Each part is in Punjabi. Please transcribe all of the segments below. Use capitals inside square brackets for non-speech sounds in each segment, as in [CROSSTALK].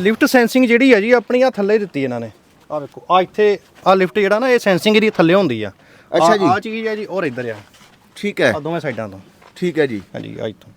ਲਿਫਟ ਸੈਂਸਿੰਗ ਜਿਹੜੀ ਹੈ ਜੀ ਆਪਣੀ ਆ ਥੱਲੇ ਦਿੱਤੀ ਇਹਨਾਂ ਨੇ। ਆ ਵੇਖੋ ਆ ਇੱਥੇ ਆ ਲਿਫਟ ਜਿਹੜਾ ਨਾ ਇਹ ਸੈਂਸਿੰਗ ਇਹਦੀ ਥੱਲੇ ਹੁੰਦੀ ਆ। ਅੱਛਾ ਜੀ। ਆ ਚੀਜ਼ ਹੈ ਜੀ ਔਰ ਇੱਧਰ ਆ। ਠੀਕ ਹੈ। ਆ ਦੋਵੇਂ ਸਾਈਡਾਂ ਤੋਂ। ਠੀਕ ਹੈ ਜੀ। ਹਾਂਜੀ ਆ ਇੱਥੋਂ।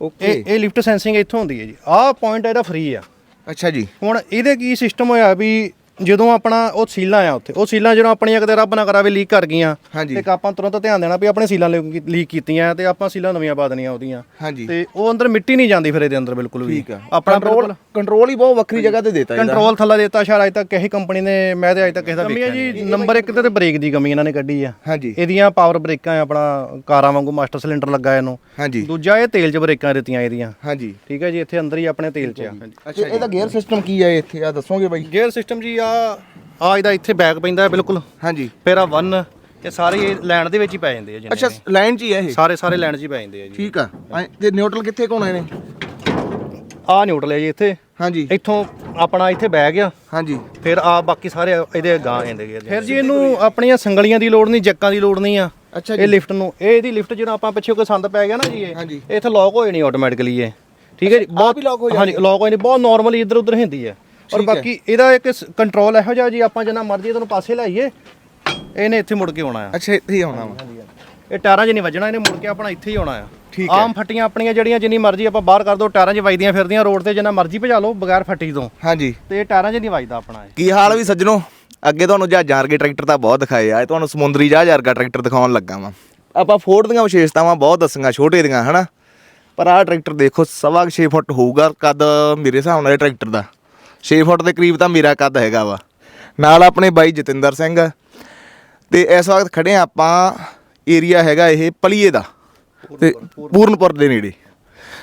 ਓਕੇ। ਇਹ ਇਹ ਲਿਫਟ ਸੈਂਸਿੰਗ ਇੱਥੋਂ ਹੁੰਦੀ ਹੈ ਜੀ। ਆਹ ਪੁਆਇੰਟ ਇਹਦਾ ਫ੍ਰੀ ਆ। ਅੱਛਾ ਜੀ। ਹੁਣ ਇਹਦੇ ਕੀ ਸਿਸਟਮ ਹੋਇਆ ਵੀ ਜਦੋਂ ਆਪਣਾ ਉਹ ਸੀਲਾਂ ਆ ਉੱਥੇ ਉਹ ਸੀਲਾਂ ਜਦੋਂ ਆਪਣੀਆਂ ਕਿਤੇ ਰੱਬ ਨਾ ਕਰਾਵੇ ਲੀਕ ਕਰ ਗਈਆਂ ਹਾਂਜੀ। ਤੇ ਆਪਾਂ ਤੁਰੰਤ ਧਿਆਨ ਦੇਣਾ ਵੀ ਆਪਣੇ ਸੀਲਾਂ ਲੀਕ ਕੀਤੀਆਂ ਤੇ ਆਪਾਂ ਸੀਲਾਂ ਨਵੀਆਂ ਪਾ ਦੇਣੀਆਂ ਉਹਦੀਆਂ। ਹਾਂਜੀ। ਤੇ ਉਹ ਅੰਦਰ ਮਿੱਟੀ ਨਹੀਂ ਜਾਂਦੀ ਫਿਰ ਇਹਦੇ ਅੰਦਰ ਬਿਲਕੁਲ ਵੀ। ਠੀਕ ਆ। ਆਪਣਾ ਕੰਟਰੋਲ ਕੰਟਰੋਲ ਹੀ ਬਹੁਤ ਵੱਖਰੀ ਜਗ੍ਹਾ ਤੇ ਦੇਤਾ ਇਹਦਾ। ਕੰਟਰੋਲ ਥੱਲਾ ਦਿੱਤਾ ਸ਼ਾਇਦ ਅਜੇ ਤੱਕ ਕਿਸੇ ਕੰਪਨੀ ਨੇ ਮੈਂ ਤੇ ਅਜੇ ਤੱਕ ਕਿਸੇ ਦਾ ਹੈ ਜੀ ਨੰਬਰ 1 ਤੇ ਬ੍ਰੇਕ ਦੀ ਕਮੀ ਇਹਨਾਂ ਨੇ ਕੱਢੀ ਆ। ਹਾਂਜੀ। ਇਹਦੀਆਂ ਪਾਵਰ ਬ੍ਰੇਕਾਂ ਆ ਆਪਣਾ ਕਾਰਾਂ ਵਾਂਗੂ ਮਾਸਟਰ ਸਿਲੰਡਰ ਲੱਗਾ ਇਹਨੂੰ। ਹਾਂਜੀ। ਦੂਜਾ ਇਹ ਤੇਲ 'ਚ ਬ੍ਰੇਕਾਂ ਦਿੱਤੀਆਂ ਇਹਦੀਆਂ। ਹਾਂਜੀ। ਠੀਕ ਹੈ ਜੀ ਇੱਥੇ ਅੰਦਰ ਹੀ ਆਪਣੇ ਤੇਲ 'ਚ ਆ। ਅੱਛਾ ਇਹਦਾ ਗੇਅਰ ਸਿਸਟਮ ਕੀ ਹੈ ਇੱਥੇ? ਆ ਦੱਸੋਗੇ ਬਾਈ? ਗੇਅਰ ਸਿਸਟਮ ਜੀ ਆ ਆ ਇਹਦਾ ਇੱਥੇ ਬੈਕ ਪੈਂਦਾ ਹੈ ਬਿਲਕੁਲ। ਹਾਂਜੀ। ਫਿਰ ਆ 1 ਇਹ ਸਾਰੇ ਇਹ ਲਾਈਨ ਦੇ ਵਿੱਚ ਹੀ ਪੈ ਜਾਂਦੇ ਆ ਜਿੰਨੇ ਅੱਛਾ ਲਾਈਨ 'ਚ ਹੀ ਹੈ ਇਹ? ਸਾਰੇ ਸਾਰੇ ਲਾਈਨ 'ਚ ਹੀ ਪੈ ਜਾਂਦੇ ਆ ਜੀ। ਠੀਕ ਆ। ਐਂ ਤੇ ਨਿਊਟਰਲ ਕਿੱਥੇ ਕੋਣੇ ਨੇ? ਆ ਨਿਊਟਰਲ ਹੈ ਜੀ ਇੱਥੇ। ਹਾਂਜੀ। ਇੱਥੋਂ ਆਪਣਾ ਇੱਥੇ ਬਹਿ ਗਿਆ ਹਾਂਜੀ। ਫਿਰ ਆ ਬਾਕੀ ਸਾਰੇ ਇਹਦੇ ਗਾਂ ਜਾਂਦੇ ਗਏ ਫਿਰ ਜੀ ਇਹਨੂੰ ਆਪਣੀਆਂ ਸੰਗਲੀਆਂ ਦੀ ਲੋੜ ਨਹੀਂ ਜੱਕਾਂ ਦੀ ਲੋੜ ਨਹੀਂ ਆ। ਅੱਛਾ ਇਹ ਲਿਫਟ ਨੂੰ। ਇਹ ਇਹਦੀ ਲਿਫਟ ਜਦੋਂ ਆਪਾਂ ਪਿੱਛੇ ਕੋਈ ਸੰਦ ਪੈ ਗਿਆ ਨਾ ਜੀ ਇਹ ਹਾਂਜੀ। ਇਹ ਇੱਥੇ ਲੌਕ ਹੋ ਜਾਣੀ ਆਟੋਮੈਟਿਕਲੀ ਇਹ। ਠੀਕ ਹੈ ਜੀ? ਬਹੁਤ ਹੀ lock ਹੋ ਹਾਂਜੀ ਲੌਕ ਹੋ ਜਾਣੀ। ਬਹੁਤ ਨਾਰਮਲੀ ਇੱਧਰ ਉੱਧਰ ਹੁੰਦੀ ਹੈ। ਔਰ। ਬਾਕੀ ਇਹਦਾ ਇੱਕ ਕੰਟਰੋਲ ਇਹੋ ਜਿਹਾ ਜੀ ਆਪਾਂ ਜਿੰਨਾ ਮਰਜ਼ੀ ਇਹਨੂੰ ਪਾਸੇ ਲਾਈਏ ਇਹਨੇ ਇੱਥੇ ਮੁੜ ਕੇ ਆਉਣਾ ਆ। ਅੱਛਾ ਇੱਥੇ ਹੀ ਆਉਣਾ ਵਾ। ਇਹ ਟਾਇਰਾਂ 'ਚ ਨਹੀਂ ਵੱਜਣਾ ਇਹਨੇ ਮੁੜ ਕੇ ਆਪਣਾ ਇੱਥੇ ਹੀ ਆਉਣਾ ਆ। ਠੀਕ ਹੈ। ਆਮ ਫੱਟੀਆਂ ਆਪਣੀਆਂ ਜਿਹੜੀਆਂ ਜਿੰਨੀ ਮਰਜ਼ੀ ਆਪਾਂ ਬਾਹਰ ਕਰ ਦੋ ਟਾਇਰਾਂ 'ਚ ਵੱਜਦੀਆਂ ਫਿਰਦੀਆਂ ਰੋਡ ਤੇ ਜਿੰਨਾ ਮਰਜ਼ੀ ਭਜਾ ਲਓ ਬਗੈਰ ਫੱਟੀ ਤੋਂ। ਹਾਂਜੀ। ਤੇ ਇਹ ਟਾਇਰਾਂ 'ਚ ਨਹੀਂ ਵੱਜਦਾ ਆਪਣਾ ਇਹ। ਕੀ ਹਾਲ ਵੀ ਸੱਜਣੋ? ਅੱਗੇ ਤੁਹਾਨੂੰ ਜਹਾਜ਼ਾਂ ਵਰਗੇ ਟਰੈਕਟਰ ਤਾਂ ਬਹੁਤ ਦਿਖਾਏ ਆ ਇਹ ਤੁਹਾਨੂੰ ਸਮੁੰਦਰੀ ਜਹਾਜ਼ ਵਰਗਾ ਟਰੈਕਟਰ ਦਿਖਾਉਣ ਲੱਗਾ ਵਾਂ। ਆਪਾਂ ਫੋਰਡ ਦੀਆਂ ਵਿਸ਼ੇਸ਼ਤਾਵਾਂ ਬਹੁਤ ਦੱਸੀਆਂ ਛੋਟੇ ਦੀਆਂ ਹਨਾ? ਪਰ ਆਹ ਟਰੈਕਟਰ ਦੇਖੋ ਸਵਾ 6 ਫੁੱਟ ਹੋਊਗਾ ਕੱਦ ਮੇਰੇ ਹਿਸਾਬ ਨਾਲ ਇਹ ਟਰੈਕਟਰ ਦਾ। 6 ਫੁੱਟ ਦੇ ਕਰੀਬ ਤਾਂ ਮੇਰਾ ਕੱਦ ਹੈਗਾ ਵਾ। ਨਾਲ ਆਪਣੇ ਬਾਈ ਜਤਿੰਦਰ ਸਿੰਘ। ਤੇ ਇਸ ਵਕਤ ਖੜੇ ਹਾਂ ਆਪਾਂ ਏਰੀਆ ਹੈਗਾ ਇਹ ਪਲੀਏ ਦਾ। ਤੇ ਪੂਰਨਪੁਰ। ਦੇ ਨੇੜੇ।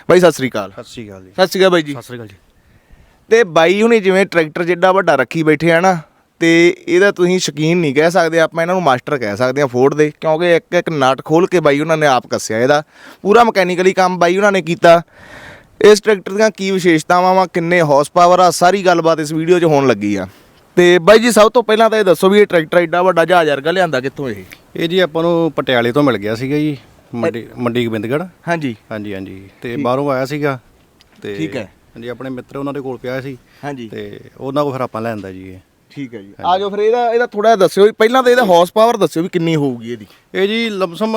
ਬਾਈ ਸਤਿ ਸ੍ਰੀ ਅਕਾਲ। ਸਤਿ ਸ਼੍ਰੀ ਅਕਾਲ ਜੀ। ਸਤਿ ਸ੍ਰੀ ਅਕਾਲ ਬਾਈ ਜੀ। ਸਤਿ ਸ਼੍ਰੀ ਅਕਾਲ ਜੀ। ਤੇ ਬਾਈ ਹੁਣੀ ਜਿਵੇਂ ਟਰੈਕਟਰ ਜਿੱਡਾ ਵੱਡਾ ਰੱਖੀ ਬੈਠੇ ਆ ਨਾ ਤੇ ਇਹਦਾ ਤੁਸੀਂ ਸ਼ਕੀਨ ਨਹੀਂ ਕਹਿ ਸਕਦੇ ਆਪਾਂ ਇਹਨਾਂ ਨੂੰ ਮਾਸਟਰ ਕਹਿ ਸਕਦੇ ਆ ਫੋਰਡ ਦੇ ਕਿਉਂਕਿ ਇੱਕ ਇੱਕ ਨਟ ਖੋਲ ਕੇ ਬਾਈ ਉਹਨਾਂ ਨੇ ਆਪ ਕੱਸਿਆ ਇਹਦਾ। ਪੂਰਾ ਮਕੈਨੀਕਲੀ ਕੰਮ ਬਾਈ ਉਹਨਾਂ ਨੇ ਕੀਤਾ। ਇਸ ਟਰੈਕਟਰ ਦੀਆਂ ਕੀ ਵਿਸ਼ੇਸ਼ਤਾਵਾਂ ਵਾ ਕਿੰਨੇ ਹਾਰਸ ਪਾਵਰ ਆ ਸਾਰੀ ਗੱਲਬਾਤ ਇਸ ਵੀਡੀਓ 'ਚ ਹੋਣ ਲੱਗੀ ਆ। ਤੇ ਬਾਈ ਜੀ ਸਭ ਤੋਂ ਪਹਿਲਾਂ ਤਾਂ ਇਹ ਦੱਸੋ ਵੀ ਇਹ ਟਰੈਕਟਰ ਐਡਾ ਵੱਡਾ ਜਹਾਜ਼ ਵਰਗਾ ਲਿਆਂਦਾ ਕਿੱਥੋਂ ਇਹ? ਇਹ ਜੀ ਆਪਾਂ ਨੂੰ ਪਟਿਆਲੇ ਤੋਂ ਮਿਲ ਗਿਆ ਸੀਗਾ ਜੀ ਮੰਡੀ ਮੰਡੀ ਗੋਬਿੰਦਗੜ੍ਹ। ਹਾਂਜੀ। ਹਾਂਜੀ ਹਾਂਜੀ। ਤੇ ਬਾਹਰੋਂ ਆਇਆ ਸੀਗਾ ਤੇ ਠੀਕ ਹੈ। ਹਾਂਜੀ ਆਪਣੇ ਮਿੱਤਰ ਉਹਨਾਂ ਦੇ ਕੋਲ ਪਿਆ ਸੀ। ਹਾਂਜੀ। ਤੇ ਉਹਨਾਂ ਕੋਲ ਫਿਰ ਆਪਾਂ ਲੈਂਦਾ ਜੀ ਇਹ। ਠੀਕ ਹੈ ਜੀ। ਆ ਜਾਓ ਫਿਰ ਇਹਦਾ ਇਹਦਾ ਥੋੜਾ ਜਿਹਾ ਦੱਸਿਓ ਵੀ ਪਹਿਲਾਂ ਤਾਂ ਇਹਦਾ ਹਾਰਸ ਪਾਵਰ ਦੱਸਿਓ ਵੀ ਕਿੰਨੀ ਹੋਊਗੀ ਇਹਦੀ। ਇਹ ਜੀ ਲਮਸਮ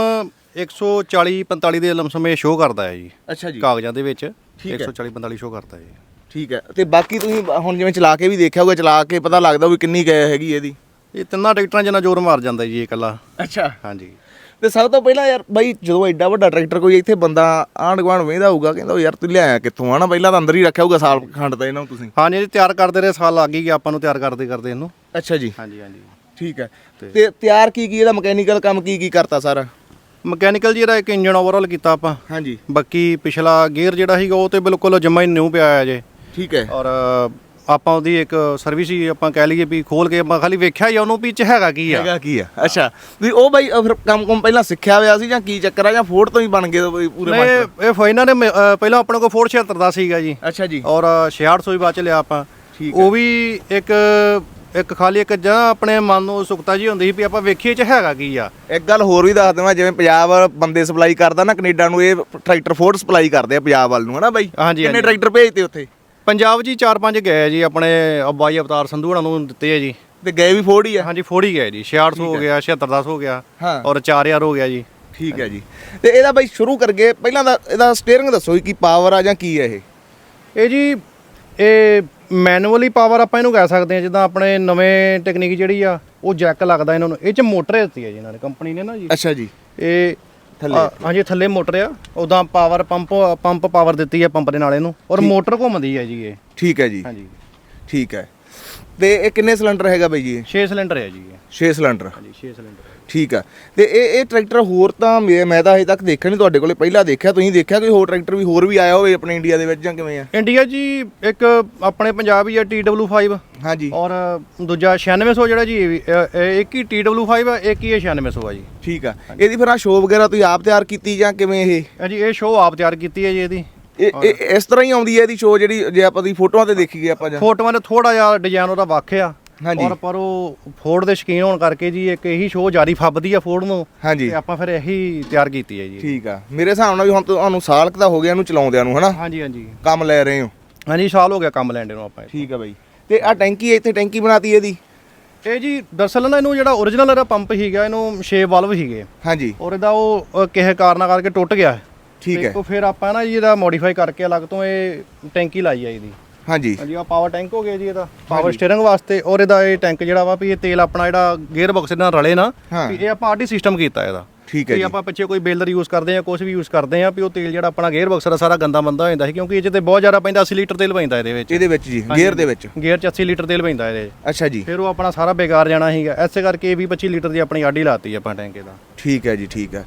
140 45 ਦੇ ਲਮਸਮ ਇਹ ਸ਼ੋਅ ਕਰਦਾ ਹੈ ਜੀ ਅੱਛਾ ਜੀ। ਕਾਗਜ਼ਾਂ ਦੇ ਵਿੱਚ। ਠੀਕ ਹੈ। 140 45 ਸ਼ੋਅ ਕਰਦਾ ਹੈ ਜੀ। ਠੀਕ ਹੈ। ਤੇ ਬਾਕੀ ਤੁਸੀਂ ਹੁਣ ਜਿਵੇਂ ਚਲਾ ਕੇ ਵੀ ਦੇਖਿਆ ਹੋਊਗਾ ਚਲਾ ਕੇ ਪਤਾ ਲੱਗਦਾ ਵੀ ਕਿੰਨੀ ਗਏ ਹੈਗੀ ਇਹਦੀ। ਇਹ ਤਿੰਨਾਂ ਟਰੈਕਟਰਾਂ ਜਿੰਨਾ ਜ਼ੋਰ ਮਾਰ ਜਾਂਦਾ ਜੀ ਇਹ ਇਕੱਲਾ। ਅੱਛਾ। ਹਾਂਜੀ। ਤੇ ਸਭ ਤੋਂ ਪਹਿਲਾਂ ਯਾਰ ਬਾਈ ਜਦੋਂ ਐਡਾ ਵੱਡਾ ਟਰੈਕਟਰ ਕੋਈ ਇੱਥੇ ਬੰਦਾ ਆਂਢ ਗੁਆਂਢ ਵੇਂਦਾ ਹੋਊਗਾ ਕਹਿੰਦਾ ਯਾਰ ਤੂੰ ਲਿਆਇਆ ਕਿੱਥੋਂ? ਆ ਨਾ ਪਹਿਲਾਂ ਤਾਂ ਅੰਦਰ ਹੀ ਰੱਖਿਆ ਹੋਊਗਾ ਸਾਲ ਖੰਡ ਤਾਂ ਇਹਨਾਂ ਨੂੰ ਤੁਸੀਂ। ਹਾਂਜੀ ਇਹ ਤਿਆਰ ਕਰਦੇ ਰਹੇ ਸਾਲ ਲੱਗ ਹੀ ਗਿਆ ਆਪਾਂ ਨੂੰ ਤਿਆਰ ਕਰਦੇ ਕਰਦੇ ਇਹਨੂੰ। ਅੱਛਾ ਜੀ। ਹਾਂਜੀ ਹਾਂਜੀ। ਠੀਕ ਹੈ। ਤੇ ਤਿਆਰ ਕੀ ਕੀ ਇਹਦਾ ਮਕੈਨੀਕਲ ਕੰਮ ਕੀ ਕੀ ਕਰਤਾ ਸਾਰਾ? ਮਕੈਨੀਕਲ ਜਿਹੜਾ ਇੱਕ ਇੰਜਨ ਓਵਰਆਲ ਕੀਤਾ ਆਪਾਂ। ਹਾਂਜੀ। ਬਾਕੀ ਪਿਛਲਾ ਗੇਅਰ ਜਿਹੜਾ ਸੀਗਾ ਉਹ ਤੇ ਬਿਲਕੁਲ ਜਮਾ ਹੀ ਨਿਊ ਪਿਆ ਹੈ ਜੇ ਠੀਕ ਹੈ। ਔਰ ਆਪਾਂ ਉਹਦੀ ਇੱਕ ਸਰਵਿਸ ਹੀ ਆਪਾਂ ਕਹਿ ਲਈਏ ਵੀ ਖੋਲ ਕੇ ਆਪਾਂ ਖਾਲੀ ਵੇਖਿਆ ਹੀ ਆ ਉਹਨੂੰ ਵੀ ਚ ਹੈਗਾ ਕੀ ਆ। ਹੈਗਾ ਕੀ ਆ? ਅੱਛਾ। ਵੀ ਉਹ ਬਾਈ ਅਹ ਫਿਰ ਕੰਮ ਕੰਮ ਪਹਿਲਾਂ ਸਿੱਖਿਆ ਹੋਇਆ ਸੀ ਜਾਂ ਕੀ ਚੱਕਰ ਆ ਜਾਂ ਫੋਰਡ ਤੋਂ ਹੀ ਬਣ ਗਏ ਬਈ ਪੂਰੇ ਮਾਸਟਰ? ਇਹ ਫਾਈਨਲ ਨੇ ਮ- ਅ, ਪਹਿਲਾਂ ਆਪਣੇ ਕੋਲ 476 ਦਾ ਸੀਗਾ ਜੀ। ਅੱਛਾ ਜੀ। ਔਰ 6600 ਵੀ ਬਾਅਦ ਚ ਲਿਆ ਆਪਾਂ। ਠੀਕ ਉਹ ਵੀ ਇੱਕ ਇੱਕ ਖਾਲੀ ਇੱਕ ਜਾਂ ਆਪਣੇ ਮਨ ਨੂੰ ਸੁਖਤਾ ਜੀ ਹੁੰਦੀ ਸੀ ਵੀ ਆਪਾਂ ਵੇਖੀਏ ਚ ਹੈਗਾ ਕੀ ਆ। ਇੱਕ ਗੱਲ ਹੋਰ ਵੀ ਦੱਸ ਦੇਵਾਂ ਜਿਵੇਂ ਪੰਜਾਬ ਬੰਦੇ ਸਪਲਾਈ ਕਰਦਾ ਨਾ ਕੈਨੇਡਾ ਨੂੰ ਇਹ ਟਰੈਕਟਰ ਫੋਰਡ ਸਪਲਾਈ ਕਰਦੇ ਆ ਪੰਜਾਬ ਵੱਲ ਨੂੰ ਹਨਾ ਬਾਈ? ਹਾਂਜੀ, ਕਿੰਨੇ ਹਾਂਜੀ। ਟਰੈਕਟਰ ਭੇਜਤੇ ਉੱਥੇ? ਪੰਜਾਬ ਜੀ 4-5 ਗਏ ਆ ਜੀ ਆਪਣੇ ਬਾਈ ਅਵਤਾਰ ਸੰਧੂ ਹੋਣਾ ਨੂੰ ਦਿੱਤੇ ਆ ਜੀ। ਤੇ ਗਏ ਵੀ ਫੋਰਡ ਹੀ ਆ? ਹਾਂਜੀ 40 ਗਏ ਜੀ 6600 ਹੋ ਗਿਆ 7610 ਹੋ ਗਿਆ ਹਾਂ। ਔਰ 4000 ਹੋ ਗਿਆ ਜੀ। ਠੀਕ ਹੈ ਜੀ। ਤੇ ਇਹਦਾ ਬਾਈ ਸ਼ੁਰੂ ਕਰਗੇ ਪਹਿਲਾਂ ਦਾ ਇਹਦਾ ਸਟੀਅਰਿੰਗ ਦੱਸੋ ਜੀ ਕੀ ਪਾਵਰ ਆ ਜਾਂ ਕੀ ਹੈ ਇਹ? ਇਹ ਜੀ ਇਹ ਮੈਨੂਅਲੀ ਪਾਵਰ ਆਪਾਂ ਇਹਨੂੰ ਕਹਿ ਸਕਦੇ ਹਾਂ ਜਿੱਦਾਂ ਆਪਣੇ ਨਵੇਂ ਟੈਕਨੀਕ ਜਿਹੜੀ ਆ ਉਹ ਜੈਕ ਲੱਗਦਾ ਇਹਨਾਂ ਨੂੰ। ਇਹ ਚ ਮੋਟਰ ਦਿੱਤੀ ਹੈ ਜੀ ਇਹਨਾਂ ਨੇ ਕੰਪਨੀ ਨੇ ਨਾ ਜੀ। ਅੱਛਾ ਜੀ। ਇਹ ਥੱਲੇ? ਆ, ਹਾਂਜੀ ਥੱਲੇ ਮੋਟਰ ਆ। ਉਦਾਂ ਪਾਵਰ ਪੰਪ ਪੰਪ ਪਾਵਰ ਦਿੱਤੀ ਹੈ ਪੰਪ ਦੇ ਨਾਲ ਇਹਨੂੰ। ਔਰ ਮੋਟਰ ਘੁੰਮਦੀ ਹੈ ਜੀ ਇਹ। ਠੀਕ ਹੈ ਜੀ। ਹਾਂਜੀ। ਠੀਕ ਹੈ। ਤੇ ਇਹ ਕਿੰਨੇ ਸਿਲੰਡਰ ਹੈਗਾ ਬਾਈ ਜੀ ਇਹ? 6 ਸਿਲੰਡਰ ਹੈ ਜੀ ਇਹ। 6 ਸਿਲੰਡਰ। ਹਾਂਜੀ 6 ਸਿਲੰਡਰ ਠੀਕ ਆ। ਤੇ ਇਹ ਇਹ ਟਰੈਕਟਰ ਹੋਰ ਤਾਂ ਮੈਂ ਮੈਂ ਤਾਂ ਅਜੇ ਤੱਕ ਦੇਖਿਆ ਨਹੀਂ ਤੁਹਾਡੇ ਕੋਲੇ। ਪਹਿਲਾਂ ਦੇਖਿਆ ਤੁਸੀਂ ਦੇਖਿਆ ਕੋਈ ਹੋਰ ਟਰੈਕਟਰ ਵੀ ਹੋਰ ਵੀ ਆਇਆ ਹੋਵੇ ਆਪਣੇ ਇੰਡੀਆ ਦੇ ਵਿੱਚ ਜਾਂ ਕਿਵੇਂ ਆ? ਇੰਡੀਆ ਜੀ ਇੱਕ ਆਪਣੇ ਪੰਜਾਬ ਹੀ ਆ TW5 ਹਾਂਜੀ। ਔਰ ਦੂਜਾ 9600 ਜਿਹੜਾ ਜੀ ਇੱਕ ਹੀ TW5 ਆ ਇੱਕ ਹੀ ਇਹ 9600 ਆ ਜੀ। ਠੀਕ ਆ। ਇਹਦੀ ਫਿਰ ਆ ਸ਼ੋ ਵਗੈਰਾ ਤੁਸੀਂ ਆਪ ਤਿਆਰ ਕੀਤੀ ਜਾਂ ਕਿਵੇਂ ਇਹ? ਹਾਂਜੀ ਇਹ ਸ਼ੋਅ ਆਪ ਤਿਆਰ ਕੀਤੀ ਹੈ ਜੀ ਇਹਦੀ। ਇਹ ਇਹ ਇਸ ਤਰ੍ਹਾਂ ਹੀ ਆਉਂਦੀ ਹੈ ਇਹਦੀ ਸ਼ੋ ਜਿਹੜੀ ਜੇ ਆਪਾਂ ਦੀ ਫੋਟੋਆਂ ਤੇ ਦੇਖੀਏ ਆਪਾਂ ਜਾਂ। ਫੋਟੋਆਂ ਦੇ ਥੋੜਾ ਜਿਹਾ ਡਿਜ਼ਾਈਨ ਉਹਦਾ ਵੱਖ ਆ। ਹਾਂਜੀ। ਔਰ ਪਰ ਉਹ ਫੋਰਡ ਦੇ ਸ਼ਕੀਨ ਹੋਣ ਕਰਕੇ ਜੀ ਇੱਕ ਇਹੀ ਸ਼ੋਅ ਜਾਰੀ ਫੱਬਦੀ ਆ ਫੋਰਡ ਨੂੰ। ਹਾਂਜੀ। ਤੇ ਆਪਾਂ ਫਿਰ ਇਹੀ ਤਿਆਰ ਕੀਤੀ ਹੈ ਜੀ। ਠੀਕ ਆ। ਮੇਰੇ ਹਿਸਾਬ ਨਾਲ ਵੀ ਹੁਣ ਤੁਹਾਨੂੰ ਸਾਲ ਕੁ ਤਾਂ ਹੋ ਗਿਆ ਇਹਨੂੰ ਚਲਾਉਂਦਿਆਂ ਨੂੰ ਹਨਾ? ਹਾਂਜੀ ਹਾਂਜੀ। ਕੰਮ ਲੈ ਰਹੇ ਹੋ। ਹਾਂਜੀ ਸਾਲ ਹੋ ਗਿਆ ਕੰਮ ਲੈਂਦੇ ਨੂੰ ਆਪਾਂ ਠੀਕ ਹੈ ਬਾਈ। ਤੇ ਆ ਟੈਂਕੀ ਇੱਥੇ ਟੈਂਕੀ ਬਣਾਤੀ ਇਹਦੀ? ਇਹ ਜੀ ਦਰਅਸਲ ਨਾ ਇਹਨੂੰ ਜਿਹੜਾ origignal ਇਹਦਾ ਪੰਪ ਸੀਗਾ ਇਹਨੂੰ 6 ਵਾਲਵ ਸੀਗੇ। ਹਾਂਜੀ। ਔਰ ਇਹਦਾ ਉਹ ਅ, ਕਿਸੇ ਕਾਰਨਾਂ ਕਰਕੇ ਟੁੱਟ ਗਿਆ। ਠੀਕ ਤੇ ਹੈ। ਉਹ ਫਿਰ ਆਪਾਂ ਨਾ ਜੀ ਇਹਦਾ ਮੋਡੀਫਾਈ ਕਰਕੇ ਅਲੱਗ ਤੋਂ ਇਹ ਟੈਂਕੀ ਲਾਈ ਆ ਇਹਦੀ। ਹਾਂਜੀ। ਹਾਂਜੀ ਆ ਪਾਵਰ ਟੈਂਕ ਹੋ ਗਿਆ ਜੀ ਇਹਦਾ। ਪਾਵਰ ਸਟੀਅਰਿੰਗ ਵਾਸਤੇ ਔਰ ਇਹਦਾ ਇਹ ਟੈਂਕ ਜਿਹੜਾ ਵਾ ਵੀ ਇਹ ਤੇਲ ਆਪਣਾ ਜਿਹੜਾ ਗੇਅਰ ਬਾਕਸ ਨਾਲ ਰਲੇ ਨਾ। ਵੀ ਇਹ ਆਪਾਂ ਆਰਟੀ ਸਿਸਟਮ ਕੀਤਾ ਇਹਦਾ। ਠੀਕ ਹੈ ਜੀ। ਆਪਾਂ ਪਿੱਛੇ ਕੋਈ ਬੇਲਰ ਯੂਜ਼ ਕਰਦੇ ਆ ਕੁਝ ਵੀ ਯੂਜ਼ ਕਰਦੇ ਆ ਵੀ ਉਹ ਤੇਲ ਜਿਹੜਾ ਆਪਣਾ ਗੇਅਰ ਬਾਕਸ ਦਾ ਸਾਰਾ ਗੰਦਾ ਮੰਦਾ ਹੋ ਜਾਂਦਾ ਸੀ ਕਿਉਂਕਿ ਇਹ ਤੇ ਬਹੁਤ ਜ਼ਿਆਦਾ ਪੈਂਦਾ 80 ਲੀਟਰ ਤੇਲ ਪੈਂਦਾ ਇਹਦੇ ਵਿੱਚ। ਇਹਦੇ ਵਿੱਚ ਜੀ ਗੇਅਰ ਦੇ ਵਿੱਚ। ਗੇਅਰ 'ਚ 80 ਲੀਟਰ ਤੇਲ ਪੈਂਦਾ ਇਹਦੇ। ਅੱਛਾ ਜੀ। ਫਿਰ ਉਹ ਆਪਣਾ ਸਾਰਾ ਬੇਕਾਰ ਜਾਣਾ ਸੀਗਾ। ਐਸੇ ਕਰਕੇ ਇਹ ਵੀ 25 ਲੀਟਰ ਦੀ ਆਪਣੀ ਆਡੀ ਲਾਤੀ ਆਪਾਂ ਟੈਂਕ ਇਹਦਾ। ਠੀਕ ਹੈ ਜੀ ਠੀਕ ਹੈ।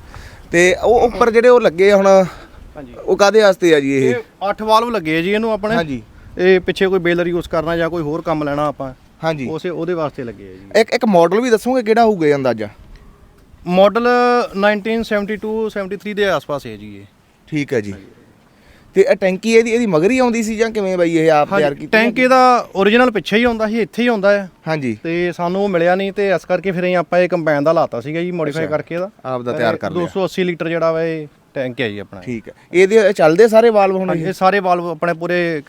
ਤੇ ਉਹ ਉੱਪਰ ਜਿਹੜੇ ਉਹ ਲੱਗੇ ਹੁਣ ਹਾਂਜੀ। ਉਹ ਕਾਦੇ ਵਾਸਤੇ ਆ ਜੀ ਇਹ? ਇਹ 8 ਵਾਲਵ ਲੱਗੇ ਆ ਜੀ ਇਹਨੂੰ ਆਪਣੇ। ਹਾਂਜੀ। ਇਹ ਪਿੱਛੇ ਕੋਈ ਬੇਲਰ ਯੂਜ਼ ਕਰਨਾ ਜਾਂ ਕੋਈ ਹੋਰ ਕੰਮ ਲੈਣਾ ਆਪਾਂ। ਹਾਂਜੀ। ਉਸੇ ਉਹਦੇ ਵਾਸਤੇ ਲੱਗੇ ਆ ਜੀ। ਇੱਕ ਇੱਕ ਮਾਡਲ ਵੀ ਦੱਸੋਗੇ ਕਿਹੜਾ ਹੋਊਗਾ ਅੰਦਾਜ਼ਾ? ਮਾਡਲ 1972 73 ਦੇ ਆਸ-ਪਾਸ ਹੈ ਜੀ ਇਹ। ਠੀਕ ਹੈ ਜੀ। ਤੇ ਇਹ ਟੈਂਕੀ ਇਹਦੀ ਇਹਦੀ ਮਗਰ ਹੀ ਆਉਂਦੀ ਸੀ ਜਾਂ ਕਿਵੇਂ ਬਾਈ ਇਹ ਆਪ ਤਿਆਰ ਕੀਤੀ ਟੈਂਕ ਇਹਦਾ origignal ਪਿੱਛੇ ਹੀ ਆਉਂਦਾ ਸੀ ਇੱਥੇ ਹੀ ਆਉਂਦਾ ਹੈ। ਹਾਂਜੀ। ਤੇ ਸਾਨੂੰ ਉਹ ਮਿਲਿਆ ਨਹੀਂ ਤੇ ਇਸ ਕਰਕੇ ਫਿਰ ਅਸੀਂ ਆਪਾਂ ਇਹ ਕੰਬਾਈਨ ਦਾ ਲਾਤਾ ਸੀਗਾ ਜੀ ਮੋਡੀਫਾਈ ਕਰਕੇ ਇਹਦਾ। ਆਪ ਦਾ ਤਿਆਰ ਕਰ ਲਿਆ। 280 ਲੀਟਰ ਜਿਹੜਾ ਵਾ ਇਹ ਟੈਂਕ ਹੈ ਜੀ ਆਪਣਾ ਠੀਕ ਹੈ। ਇਹਦੇ ਇਹ ਚੱਲਦੇ ਸਾਰੇ ਵਾਲਵ ਹੁਣ ਇਹ? ਸਾਰੇ ਵਾਲਵ ਆਪਣੇ ਪੂਰੇ